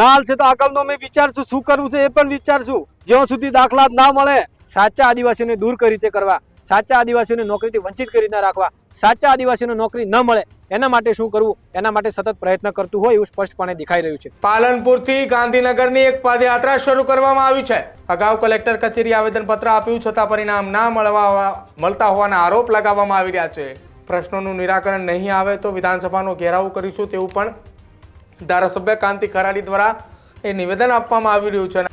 ના છે તો આગળનો અમે વિચારશું, શું કરવું છે એ પણ વિચારશું. જ્યાં સુધી દાખલા ના મળે, સાચા આદિવાસીઓને દૂર કઈ રીતે કરવા, સાચા આદિવાસીઓને નોકરીથી વંચિત કરી રીતના રાખવા, સાચા આદિવાસીઓને નોકરી ન મળે, એના માટે શું કરવું, એના માટે સતત પ્રયત્ન કરતું હોય એવું સ્પષ્ટપણે દેખાઈ રહ્યું છે. પાલનપુરથી ગાંધીનગરની એક પદયાત્રા શરૂ કરવામાં આવી છે. અગાઉ કલેક્ટર કચેરી આવેદનપત્ર આપ્યું, છતાં પરિણામ ના મળવા મળતા હોવાના આરોપ લગાવવામાં આવી રહ્યા છે. પ્રશ્નોનું નિરાકરણ નહીં આવે તો વિધાનસભાનો ઘેરાવો કરીશું તેવું પણ ધારાસભ્ય કાંતિ ખરાડી દ્વારા એ નિવેદન આપવામાં આવી રહ્યું છે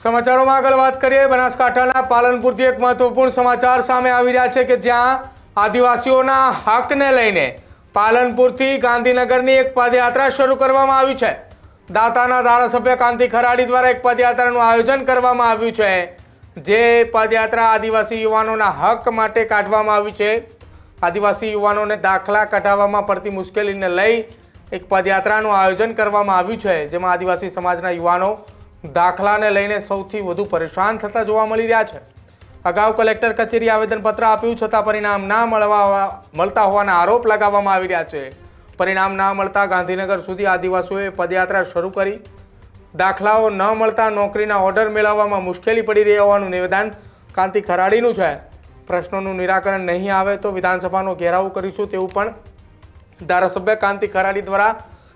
સમાચારોમાં આગળ વાત કરીએ. બનાસકાંઠાના પાલનપુરથી એક મહત્વપૂર્ણ સમાચાર સામે આવી રહ્યા છે કે જ્યાં આદિવાસીઓના હકને લઈને પાલનપુરથી ગાંધીનગરની એક પદયાત્રા શરૂ કરવામાં આવી છે. દાતાના ધારાસભ્ય કાંતિ ખરાડી દ્વારા એક પદયાત્રાનું આયોજન કરવામાં આવ્યું છે, જે પદયાત્રા આદિવાસી યુવાનોના હક માટે કાઢવામાં આવી છે. આદિવાસી યુવાનોને દાખલા કઢાવવામાં પડતી મુશ્કેલીને લઈ એક પદયાત્રાનું આયોજન કરવામાં આવ્યું છે, જેમાં આદિવાસી સમાજના યુવાનો દાખલાને લઈને સૌથી વધુ પરેશાન થતા જોવા મળી રહ્યા છે. અગાઉ કલેક્ટર કચેરી આવેદનપત્ર આપ્યું છતાં પરિણામ ના મળવા મળતા હોવાના આરોપ લગાવવામાં આવી રહ્યા છે. પરિણામ ના મળતા ગાંધીનગર સુધી આદિવાસીઓએ પદયાત્રા શરૂ કરી. દાખલાઓ ન મળતા નોકરીના ઓર્ડર મેળવવામાં મુશ્કેલી પડી રહી હોવાનું નિવેદન કાંતિ ખરાડીનું છે. પ્રશ્નોનું નિરાકરણ નહીં આવે તો વિધાનસભાનો ઘેરાવ કરીશું તેવું પણ ધારાસભ્ય કાંતિ ખરાડી દ્વારા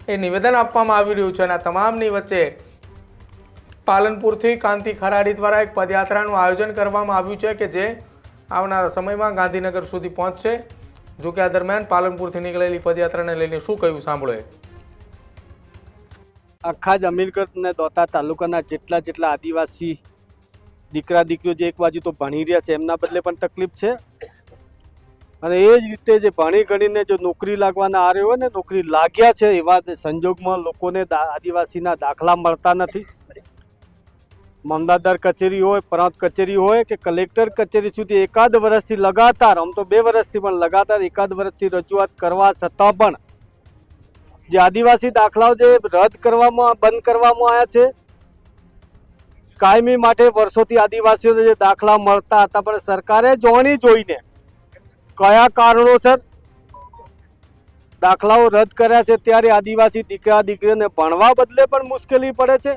એ નિવેદન આપવામાં આવી રહ્યું છે અને તમામની વચ્ચે પાલનપુરથી કાંતિ ખરાડી દ્વારા એક પદયાત્રાનું આયોજન કરવામાં આવ્યું છે કે જે આવનારા સમયમાં ગાંધીનગર સુધી પહોંચશે. જો કે આ દરમિયાન પાલનપુરથી નીકળેલી પદયાત્રાને લઈને શું કહ્યું સાંભળો આખા જ અમીરગઢ ને દોતા તાલુકાના જેટલા જેટલા આદિવાસી દીકરા દીકરીઓ જે એક બાજુ તો ભણી રહ્યા છે, એમના બદલે પણ તકલીફ છે. અને એ જ રીતે જે ભણી ગણીને જો નોકરી લાગવાના આરે હોય ને, નોકરી લાગ્યા છે એવા સંજોગમાં લોકોને આદિવાસીના દાખલા મળતા નથી. મામલતદાર કચેરી હોય, પ્રાંત કચેરી હોય કે કલેક્ટર કચેરી સુધી એકાદ વર્ષથી લગાતાર, આમ તો બે વર્ષથી પણ લગાતાર એકાદ વર્ષથી રજૂઆત કરવા છતાં પણ જે આદિવાસી દાખલાઓ જે રદ કરવામાં, બંધ કરવામાં આવ્યા છે, કાયમી માટે વર્ષોથી આદિવાસીઓને જે દાખલા મળતા હતા, પણ સરકારે જોણી જોઈને કયા કારણોસર દાખલાઓ રદ કર્યા છે, ત્યારે આદિવાસી દીકરા, દીકરીઓને ભણવા બદલે પણ મુશ્કેલી પડે છે.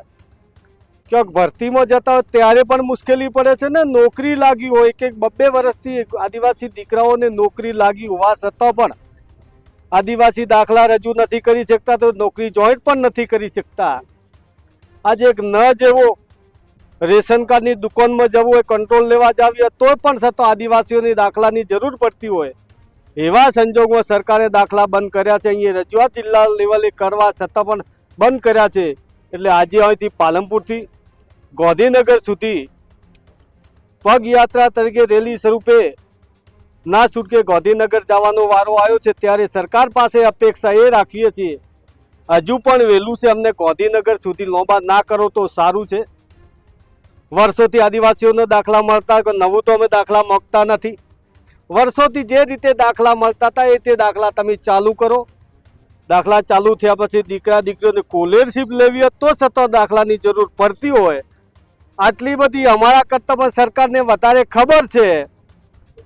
ક્યાંક ભરતીમાં જતા હોય ત્યારે પણ મુશ્કેલી પડે છે ને નોકરી લાગી હોય કે બબ્બે વર્ષથી આદિવાસી દીકરાઓને નોકરી લાગી હોવા છતાં પણ આદિવાસી દાખલા રજૂ નથી કરી શકતા તો નોકરી જોઈન્ટ પણ નથી કરી શકતા. આજે એક ન જેવો રેશન કાર્ડની દુકાનમાં જવું હોય, કંટ્રોલ લેવા જાવી હોય, તોય પણ છતાં આદિવાસીઓની દાખલાની જરૂર પડતી હોય. એવા સંજોગમાં સરકારે દાખલા બંધ કર્યા છે, અહીંયા રજૂઆત જિલ્લા લેવલે કરવા છતાં પણ બંધ કર્યા છે. એટલે આજે અહીંથી પાલનપુરથી ગાંધીનગર સુધી પગયાત્રા તરીકે રેલી સ્વરૂપે ના છૂટકે ગાંધીનગર જવાનો વારો આવ્યો છે. ત્યારે સરકાર પાસે અપેક્ષા એ રાખીએ છીએ. હજુ પણ વહેલું છે અમને ગાંધીનગર સુધી લોંબા ના કરો તો સારું છે. વર્ષોથી આદિવાસીઓને દાખલા મળતા નવું તો અમે દાખલા માગતા નથી. વર્ષોથી જે રીતે દાખલા મળતા હતા એ તે દાખલા તમે ચાલુ કરો. દાખલા ચાલુ થયા પછી દીકરા દીકરીઓને કોલેરશીપ લેવી હોય તો છતાં દાખલાની જરૂર પડતી હોય. આટલી બધી અમારા કરતાં પણ સરકારને વધારે ખબર છે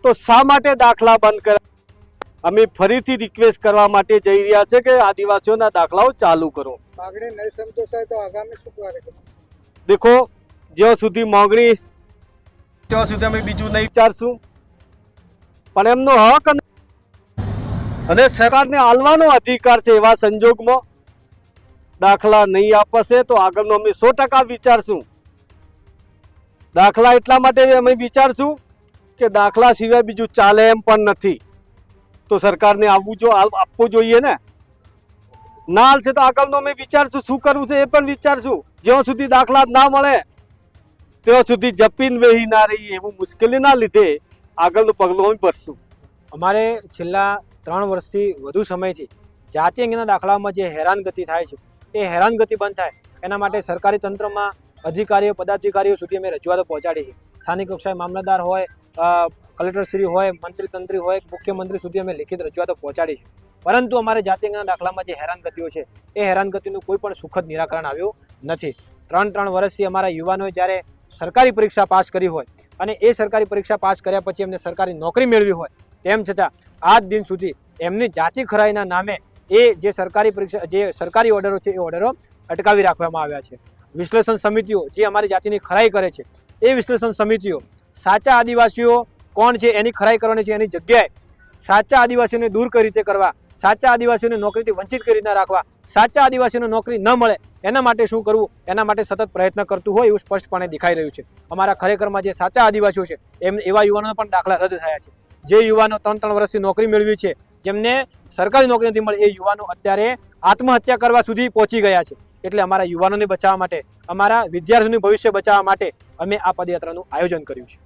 તો શા માટે દાખલા બંધ કરે અમે ફરીથી રિક્વેસ્ટ કરવા માટે જઈ રહ્યા છે કે આદિવાસીઓના દાખલાઓ ચાલુ કરો. માગણી નહીં સંતોષાય તો આગામી શું દેખો જ્યાં સુધી માગણી ત્યાં સુધી અમે બીજું નહીં વિચારશું. પણ એમનો હક અને સરકારને આલવાનો અધિકાર છે એવા સંજોગમાં દાખલા નહીં આપશે તો આગળનો અમે સો ટકા વિચારશું. દાખલા એટલા માટે અમે વિચારશું કે દાખલા સિવાય બીજું ચાલે એમ પણ નથી. તો સરકારને આવવું જો આપવું જોઈએ ને? ના હાલશે તો આગળનો અમે વિચારશું શું કરવું છે એ પણ વિચારશું જ્યાં સુધી દાખલા ના મળે, ત્યાં સુધી જપીન વેહી ના રહી એવું મુશ્કેલીના લીધે આગળનું પગલું અમે ભરશું. અમારે છેલ્લા ત્રણ વર્ષથી વધુ સમયથી જાતિ અંગેના દાખલામાં જે હેરાનગતિ થાય છે, એ હેરાનગતિ બંધ થાય. એના માટે સરકારી તંત્રમાં અધિકારીઓ, પદાધિકારીઓ સુધી અમે રજૂઆતો પહોંચાડી છે. સ્થાનિક કક્ષાએ મામલતદાર હોય કલેક્ટરશ્રી હોય, મંત્રી તંત્રી હોય મુખ્યમંત્રી સુધી અમે લિખિત રજૂઆતો પહોંચાડી છે. પરંતુ અમારે જાતિના દાખલામાં જે હેરાનગતિઓ છે, એ હેરાનગતિનું કોઈ પણ સુખદ નિરાકરણ આવ્યું નથી. ત્રણ ત્રણ વર્ષથી અમારા યુવાનોએ જ્યારે સરકારી પરીક્ષા પાસ કરી હોય અને એ સરકારી પરીક્ષા પાસ કર્યા પછી એમને સરકારી નોકરી મેળવી હોય, તેમ છતાં આજ દિન સુધી એમની જાતિ ખરાઈના નામે એ જે સરકારી પરીક્ષા, જે સરકારી ઓર્ડરો છે, એ ઓર્ડરો અટકાવી રાખવામાં આવ્યા છે. વિશ્લેષણ સમિતિઓ જે અમારી જાતિની ખરાઈ કરે છે, એ વિશ્લેષણ સમિતિઓ, સાચા આદિવાસીઓ કોણ છે, એની ખરાઈ કરવાની છે, એની જગ્યાએ સાચા આદિવાસીઓને દૂર કઈ રીતે કરવા, સાચા આદિવાસીઓને નોકરીથી વંચિત કરી રાખવા, સાચા આદિવાસીઓને નોકરી ન મળે, એના માટે શું કરવું, એના માટે સતત પ્રયત્ન કરતું હોય એવું સ્પષ્ટપણે દેખાઈ રહ્યું છે. અમારા ખરેખરમાં જે સાચા આદિવાસીઓ છે, એમ એવા યુવાનોના પણ દાખલા રદ થયા છે. જે યુવાનો ત્રણ ત્રણ વર્ષથી નોકરી મેળવી છે, જેમને સરકારી નોકરી નથી મળી, એ યુવાનો અત્યારે આત્મહત્યા કરવા સુધી પહોંચી ગયા છે. એટલે અમારા યુવાનોને બચાવવા માટે, અમારા વિદ્યાર્થીઓનું ભવિષ્ય બચાવવા માટે અમે આ પદયાત્રાનું આયોજન કર્યું છે.